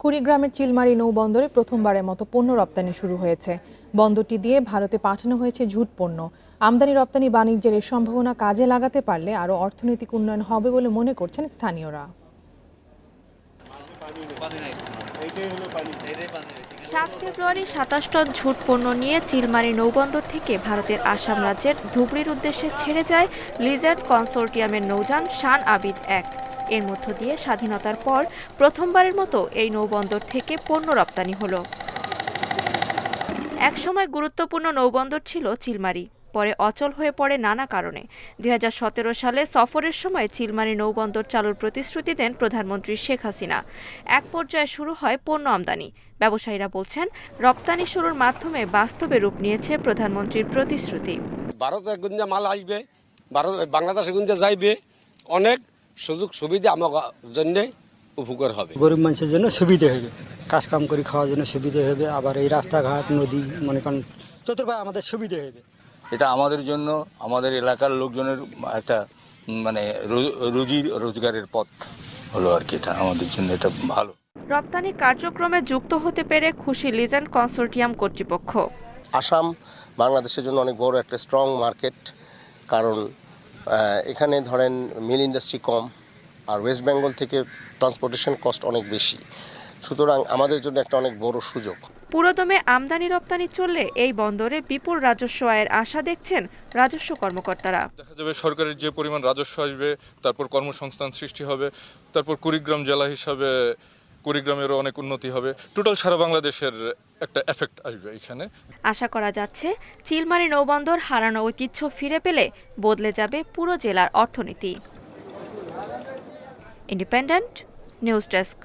কুড়িগ্রামের চিলমারি নৌবন্দরে প্রথমবারের মতো পণ্য রপ্তানি শুরু হয়েছে। বন্দরটি দিয়ে ভারতে পাঠানো হয়েছে ঝুট পণ্য। আমদানি রপ্তানি বাণিজ্যের এই সম্ভাবনা কাজে লাগাতে পারলে আরও অর্থনৈতিক উন্নয়ন হবে বলে মনে করছেন স্থানীয়রা। সাত ফেব্রুয়ারি সাতাশ টন ঝুট পণ্য নিয়ে চিলমারি নৌবন্দর থেকে ভারতের আসাম রাজ্যের ধুবড়ির উদ্দেশ্যে ছেড়ে যায় লিজেন্ড কনসোর্টিয়ামের নৌযান শান আবিদ এক। এর মধ্য দিয়ে স্বাধীনতার পর প্রথমবারের মতো এই নৌবন্দর থেকে পণ্য রপ্তানি হলো। একসময় গুরুত্বপূর্ণ নৌবন্দর ছিল চিলমারি। পরে অচল হয়ে পড়ে নানা কারণে। দু হাজার সতেরো সালে সফরের সময় চিলমারি নৌবন্দর চালুর প্রতিশ্রুতি দেন প্রধানমন্ত্রী শেখ হাসিনা। এক পর্যায়ে শুরু হয় পণ্য আমদানি। ব্যবসায়ীরা বলছেন, রপ্তানি শুরুর মাধ্যমে বাস্তবে রূপ নিয়েছে প্রধানমন্ত্রীর প্রতিশ্রুতি। ভারতের গুঞ্জা মাল আসবে, ভারত বাংলাদেশের গুঞ্জা যাইবে, অনেক সুযোগ সুবিধা আমার জন্য উপকার হবে। গরিব মানুষের জন্য সুবিধে হবে। কাজ কাম করে খাওয়ার জন্য সুবিধে হবে। আবার এই রাস্তাঘাট নদী মনে করেন চতুর্পায় আমাদের সুবিধে হবে। এটা আমাদের জন্য আমাদের এলাকার লোকজনের একটা মানে রুজি রোজগারের পথ হলো আর কি এটা। আমাদের জন্য এটা ভালো। রপ্তানি কার্যক্রমে যুক্ত হতে পেরে খুশি লিজেন্ড কনসোর্টিয়াম কর্তৃপক্ষ। আসাম বাংলাদেশের জন্য অনেক বড় একটা স্ট্রং মার্কেট কারণ এখানে ধরেন মিল ইন্ডাস্ট্রি কম আর ওয়েস্ট বেঙ্গল থেকে ট্রান্সপোর্টেশন কস্ট অনেক বেশি। সুতরাং আমাদের জন্য একটা অনেক বড় সুযোগ। পুরোদমে আমদানি রপ্তানি চললে এই বন্দরে বিপুল রাজস্ব আয়ের আশা দেখছেন রাজস্ব কর্মকর্তারা। দেখা যাবে সরকারের যে পরিমাণ রাজস্ব আসবে তারপর কর্মসংস্থান সৃষ্টি হবে তারপর কুড়িগ্রাম জেলা হিসাবে কুড়িগ্রামেরও অনেক উন্নতি হবে। টোটাল সারা বাংলাদেশের একটা এফেক্ট আসবে এখানে। আশা করা যাচ্ছে, চিলমারি নৌবন্দর হারানো ঐতিহ্য ফিরে পেলে বদলে যাবে পুরো জেলার অর্থনীতি। Independent news desk